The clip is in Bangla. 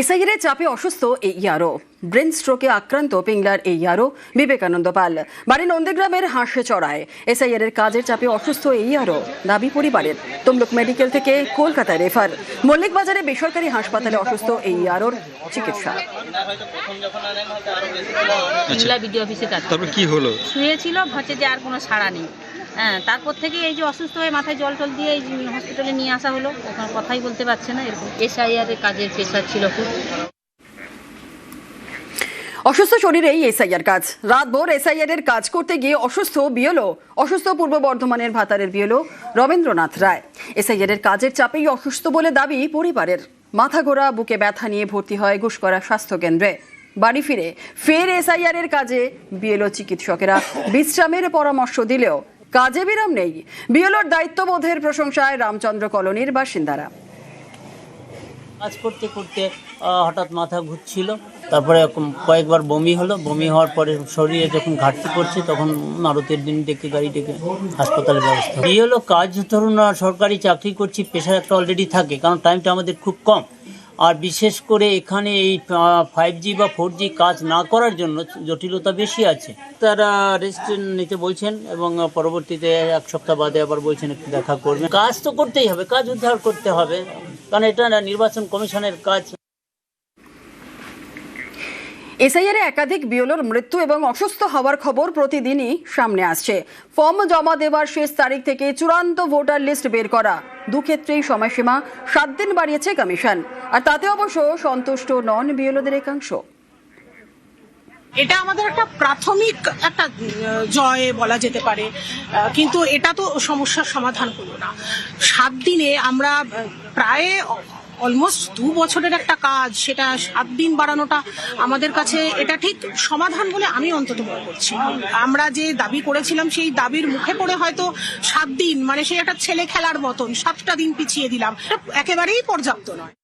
এসআইয়ের চাপে অসুস্থ এই ইয়ারো ব্রেন স্ট্রোকে আক্রান্ত পিংলার এই ইয়ারো বিবেকানন্দ পাল। বাড়ি নন্দীগ্রামের হাঁসে চড়ায়। এসআইয়ের কাজের চাপে অসুস্থ এই ইয়ারো দাবি পরিবারের। তমলুক মেডিকেল থেকে কলকাতায় রেফার। মল্লিক বাজারে বেসরকারি হাসপাতালে অসুস্থ এই ইয়ারোর চিকিৎসা। বিডিও অফিসে কাজ তারপর কি হলো? শুয়েছিল হচ্ছে যে আর কোনো সাড়া নেই। হ্যাঁ তারপর থেকে এই যে অসুস্থ হয়ে মাথায় জল টল দিয়ে এই হসপিটালে নিয়ে আসা হলো ওখানে কথাই বলতে পারছে না, এরকম এসআইআর এর কাজের প্রেশার ছিল খুব। অসুস্থ শরীরেই এসআইআর কাজ। রাতভর এসআইআর এর কাজ করতে গিয়ে অসুস্থ বিয়লো অসুস্থ পূর্ব বর্ধমানের ভাতারের বিয়লো রবীন্দ্রনাথ রায়। এসআইআর এর কাজের চাপেই অসুস্থ বলে দাবি পরিবারের। মাথা ঘোরা, বুকে ব্যথা নিয়ে ভর্তি হয় ঘুষকরা স্বাস্থ্য কেন্দ্রে। বাড়ি ফিরে ফের এসআইআর এর কাজে বিএলও চিকিৎসকেরা বিশ্রামের পরামর্শ দিলেও কাজে বিরাম নেই। বিএলওর দায়িত্ববোধের প্রশংসায় রামচন্দ্র কলোনির বাসিন্দারা। কাজ করতে করতে হঠাৎ মাথা ঘুরছিল। তারপরে কয়েকবার বমি হলো। বমি হওয়ার পরে শরীরে যখন ঘাটতি পড়ছে, তখন মারুতির দিন ডেকে গাড়ি ডেকে হাসপাতালের ব্যবস্থা। হলো কাজ ধরুন সরকারি চাকরি করছি পেশা একটা অলরেডি থাকে, কারণ টাইমটা আমাদের খুব কম। আর বিশেষ করে এখানে এই ফাইভ জি বা ফোর জি কাজ না করার জন্য জটিলতা বেশি আছে। তারা রেস্ট নিতে বলছেন এবং পরবর্তীতে এক সপ্তাহ বাদে আবার বলছেন একটু দেখা করবেন। কাজ তো করতেই হবে, কাজ উদ্ধার করতে হবে, কারণ এটা নির্বাচন কমিশনের কাজ। এসআইআর একাধিক বিওলোর মৃত্যু এবং অসুস্থ হওয়ার খবর প্রতিদিনই সামনে আসছে। ফর্ম জমা দেওয়ার শেষ তারিখ থেকে চূড়ান্ত ভোটার লিস্ট বের করা। দুক্ষেত্রেই সময়সীমা সাত দিন বাড়িয়েছে কমিশন। আর তাতে অবশ্য সন্তুষ্ট নন বিএলওদের একাংশ। এটা আমাদের একটা প্রাথমিক একটা জয় বলা যেতে পারে। কিন্তু এটা তো সমস্যার সমাধান করল না। সাত দিনে আমরা প্রায় অলমোস্ট দু বছরের একটা কাজ, সেটা সাত দিন বাড়ানোটা আমাদের কাছে এটা ঠিক সমাধান বলে আমি অন্তত মনে করছি। আমরা যে দাবি করেছিলাম, সেই দাবির মুখে পড়ে হয়তো সাত দিন মানে সেই একটা ছেলে খেলার মতন, সাতটা দিন পিছিয়ে দিলাম, একেবারেই পর্যাপ্ত নয়।